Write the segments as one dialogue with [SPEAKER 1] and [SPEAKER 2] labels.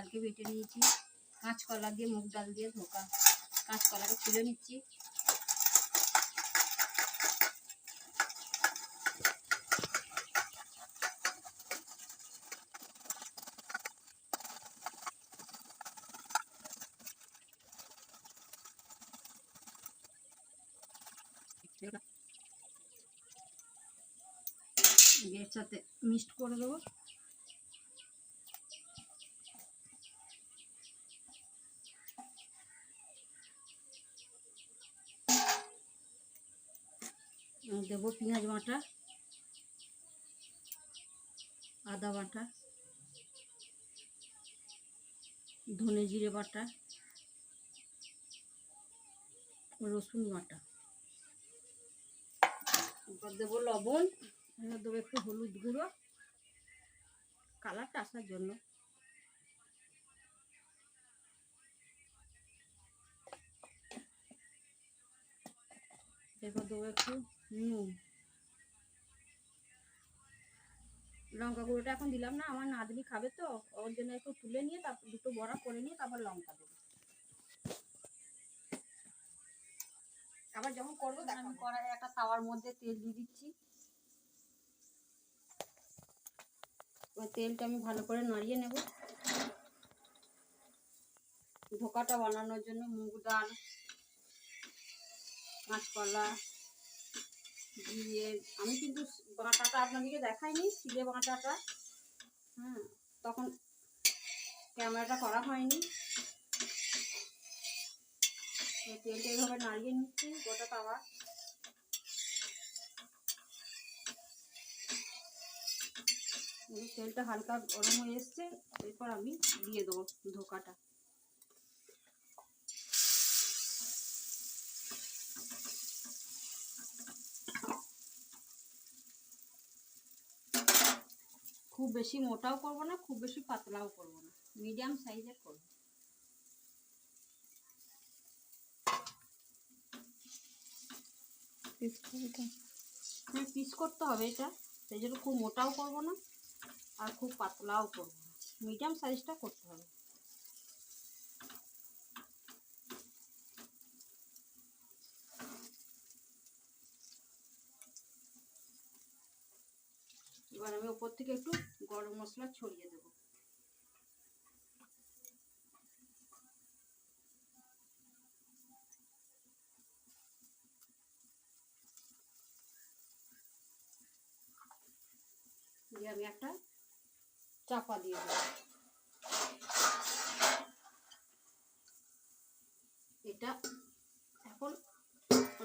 [SPEAKER 1] ডালকে বেটে নিয়েছি। কাঁচকলা দিয়ে, মুগ ডাল দিয়ে ধোকা। কাঁচকলাকে ছুলে নিচ্ছি। এর সাথে মিক্সড করে দেবো। দেবো, পেঁয়াজ বাটা, আদা বাটা, ধনে জিরে বাটা, রসুন বাটা। এবার দেবো লবণ দেবো একটু হলুদ গুঁড়ো। কালারটা আসার জন্য। এবার দেবো একটু নুন লঙ্কা গুঁড়োটা এখন দিলাম না আমার নাতনি খাবে তো ওর জন্য একটু তুলে নিয়ে তারপর দুটো বড়া করে নিয়ে তারপর লঙ্কা দেবো। আবার যখন করব তখন আমি কড়াই একটা তাওয়ার মধ্যে তেল দিয়ে দিচ্ছি। ওই তেলটা আমি ভালো করে নাড়িয়ে নেব। ধোকাটা বানানোর জন্য মুগ ডাল কাঁচকলা দিয়ে আমি কিন্তু বাঁটাটা আপনাদেরকে দেখাইনি সিলে বাঁটাটা। হ্যাঁ তখন ক্যামেরাটা করা হয়নি। তেলটা এইভাবে নাড়িয়ে নিচ্ছি, গোটা তাওয়া। তেলটা হালকা গরম হয়ে এসছে, এরপর আমি দিয়ে দেবো ধোকাটা। খুব বেশি মোটাও করব না খুব বেশি পাতলাও করব না। মিডিয়াম সাইজের করব। হ্যাঁ পিস করতে হবে এটা। সেই জন্য খুব মোটাও করব না আর খুব পাতলাও করব না। মিডিয়াম সাইজটা করতে হবে। এবার আমি ওপর থেকে একটু গরম মশলা ছড়িয়ে দেবো। দিয়ে আমি একটা চাপা দিয়ে দেবো। এটা এখন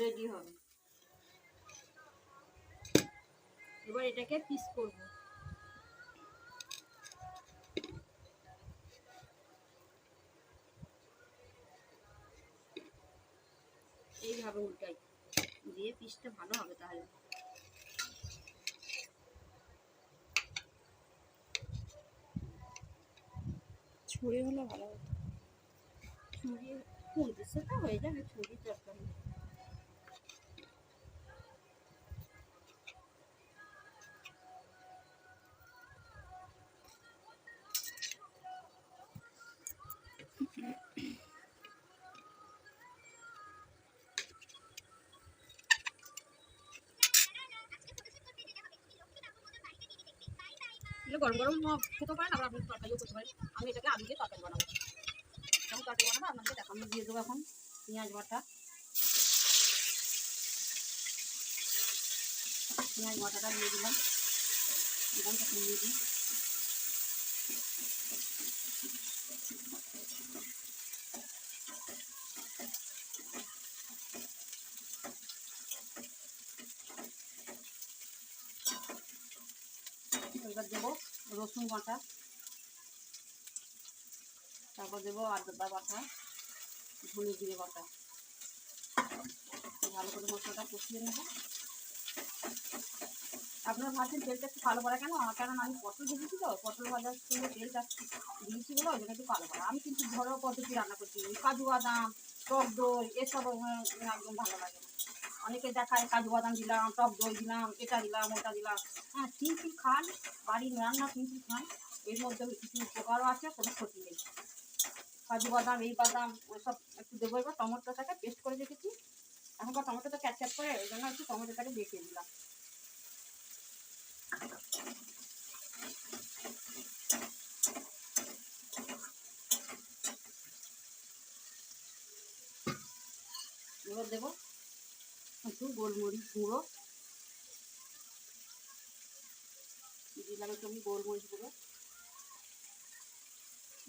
[SPEAKER 1] রেডি হবে। এবার এটাকে পিস করব। এইভাবে উল্টাই দিয়ে পিসটা ভালো হবে তাহলে।
[SPEAKER 2] ছুরি হলে ভালো হতো।
[SPEAKER 1] ছুরি খুলতে সেটা হয়ে যাবে ছুরি তরকারি এগুলো গরম গরম খেতে পারেন, আবার আপনি তরকারিও করতে পারেন। আমি এটাকে আলু দিয়ে তরকারি বানাবো। যেমন তরকারি বানাবো আপনাকে দেখো আমি দিয়ে দেবো এখন পেঁয়াজ বাটা। পেঁয়াজ বাটাটা দিয়ে দিলাম। দিলাম তখন দিয়ে দিই। এবার দেবো রসুন বাটা। তারপর দেবো আদা বাটা, ধনে জিরে বাটা। ভালো করে মশলাটা কষিয়ে নেব। আপনারা ভাবছেন তেলটা একটু কালো করা কেন? কারণ আমি পটল ভেজেছি তো, পটল ভাজার সঙ্গে তেলটা দিয়েছি বলে ওই জন্য একটু কালো করা। আমি কিন্তু ঘরোয়া পদ্ধতি রান্না করছি। কাজু বাদাম, টক দই, এসব একদম ভালো লাগে না। অনেকে দেখায় কাজু বাদাম দিলাম, টক দই দিলাম, এটা দিলাম, ওটা দিলাম। হ্যাঁ সিম্পল খান, বাড়ির রান্না সিম্পল খান, এর মধ্যে কিছু উপকারও আছে, কোনো ক্ষতি নেই। কাজু বাদাম, এই বাদাম, ওইসব একটু দেবো, এবার টমেটোটাকে পেস্ট করে রেখেছি। এখনকার টমেটোটা ক্যাপচাপ করে, ওই জন্য একটু টমেটোটাকে দেখিয়ে দিলাম। এবার দেবো একটু গোলমরিচ গুঁড়ো। দিলাম একটু আমি গোলমরিচ গুঁড়ো।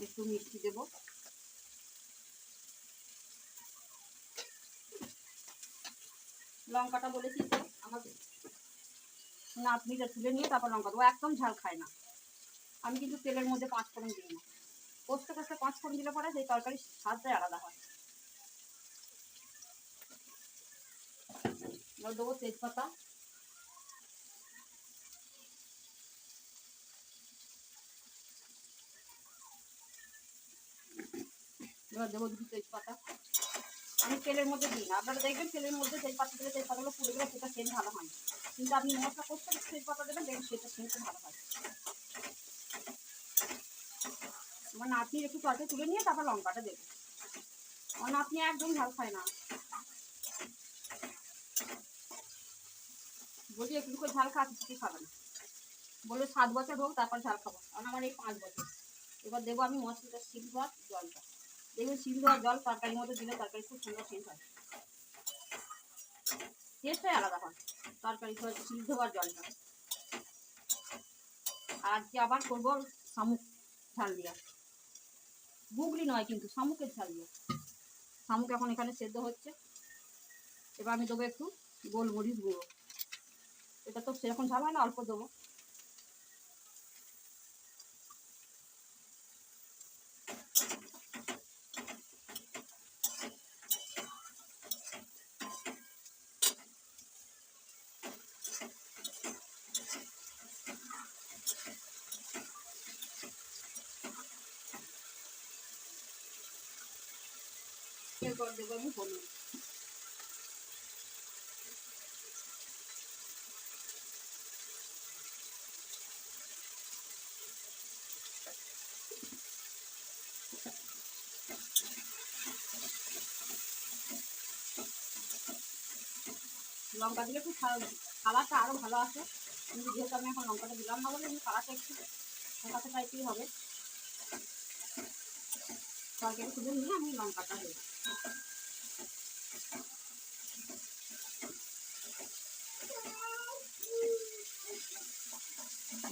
[SPEAKER 1] একটু মিষ্টি দেবো। লঙ্কাটা বলেছি তো আমাদের নাতনিটা তুলে নিয়ে তারপর লঙ্কা দেবো। একদম ঝাল খায় না। আমি কিন্তু তেলের মধ্যে পাঁচ ফোড়ন দিই না। কষতে কষতে পাঁচ ফোড়ন দিলে পরে সেই তরকারির স্বাদটাই আলাদা হয়। এবার দেবো তেজপাতা এবার তেজপাতাগুলো সেটা সেন্ট ভালো হয়। কিন্তু আপনি মশলা করতে তেজপাতা দেবেন দেখবেন সেটা সেন্ট ভালো হয়। আমার নাতনি একটু তরকারি তুলে নিয়ে তারপর লঙ্কাটা দেবো। আমার নাতনি একদম ঝাল খায় না। বলি একটু করে ঝাল খাওয়া কিছুই খাবে না। বলে সাত বছর হোক, তারপর ঝাল খাব। কারণ আমার এই পাঁচ বছর। এবার দেবো আমি মশলাটা শিল দেওয়ার জলটা। দেখবেন শিল দেওয়ার জল তরকারির মধ্যে দিলে তরকারি খুব সুন্দর সেন্ট হয়। টেস্টটাই আলাদা হয়, তরকারি শিল দেওয়ার জলটা। আর আজকে আবার করব শামুক ঝাল দিয়া। গুগলি নয় কিন্তু, শামুকের ঝাল দিয়া। শামুক এখন এখানে সেদ্ধ হচ্ছে। এবার আমি দেবো একটু গোলমরিচ গুঁড়ো। এটা তো সেরকম ঝাল হয় না অল্প দেবো। দেবো আমি হলুদ। লঙ্কা দিলে খুব কালারটা আরও ভালো আসে কিন্তু যেহেতু আমি এখন লঙ্কাটা দিলাম না বলে কালারটা একটু ফোটাতে টাইপেরই হবে। তরকারি তুলে নিয়ে আমি লঙ্কাটা দেবো।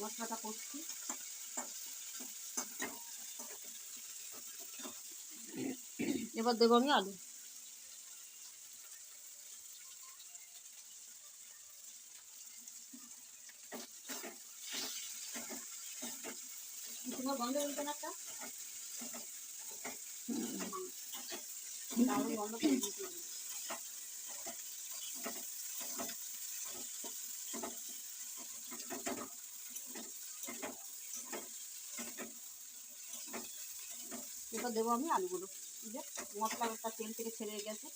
[SPEAKER 1] মশলাটা করছি এবার দেবো আমি আলু। তোমার গন্ধ বলতে না একটা দারুণ গন্ধ করে। এবার দেবো আমি আলুগুলো যে মশলাটা তেল থেকে ছেড়ে গেছে।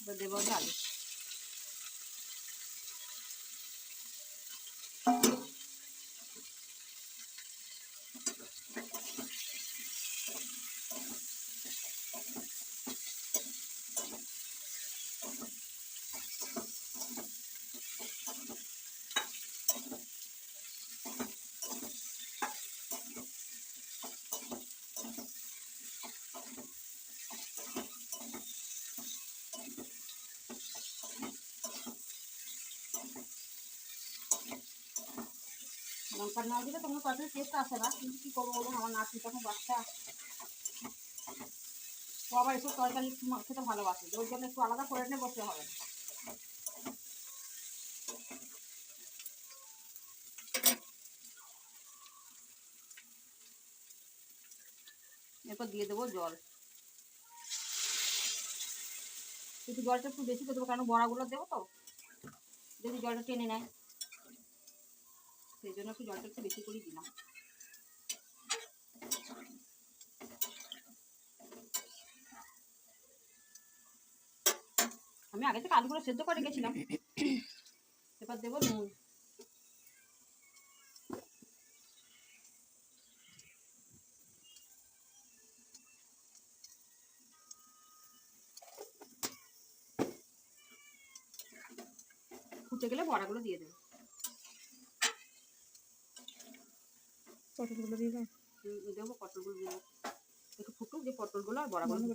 [SPEAKER 1] এবার দেবো আমি আলু লঙ্কা না দিলে তখন তরকারি টেস্ট আসে না। কিন্তু কী করব বলুন, আমার নাতি তখন বাচ্চা। ও আবার এসব তরকারি খেতে ভালোবাসে। ওই জন্য একটু আলাদা করে নিয়ে বসতে হবে এরপর দিয়ে দেবো জল। একটু জলটা একটু বেশি করে দেবো কারণ বড়াগুলো দেবো তো। যদি জলটা টেনে নেয়। সেই জন্য একটু জলটা একটু বেশি করে দিলাম। আমি আগে থেকে আলুগুলো সেদ্ধ করে গেছিলাম এবার দেবো নুন। ফুটে গেলে বড়াগুলো দিয়ে দেবো।
[SPEAKER 2] পটলগুলো দিয়ে
[SPEAKER 1] দেবো পটলগুলো দেবো একটু ফুটুক যে পটলগুলো আর বরাবর
[SPEAKER 2] বন্ধ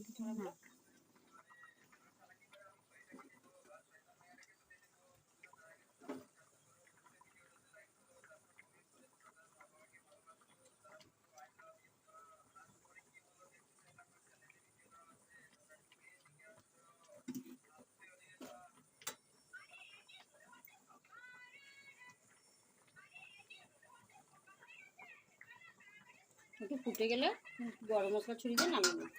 [SPEAKER 1] একটু ফুটে গেলে গরম মশলা ছড়িয়ে দিয়ে নামিয়ে নেব।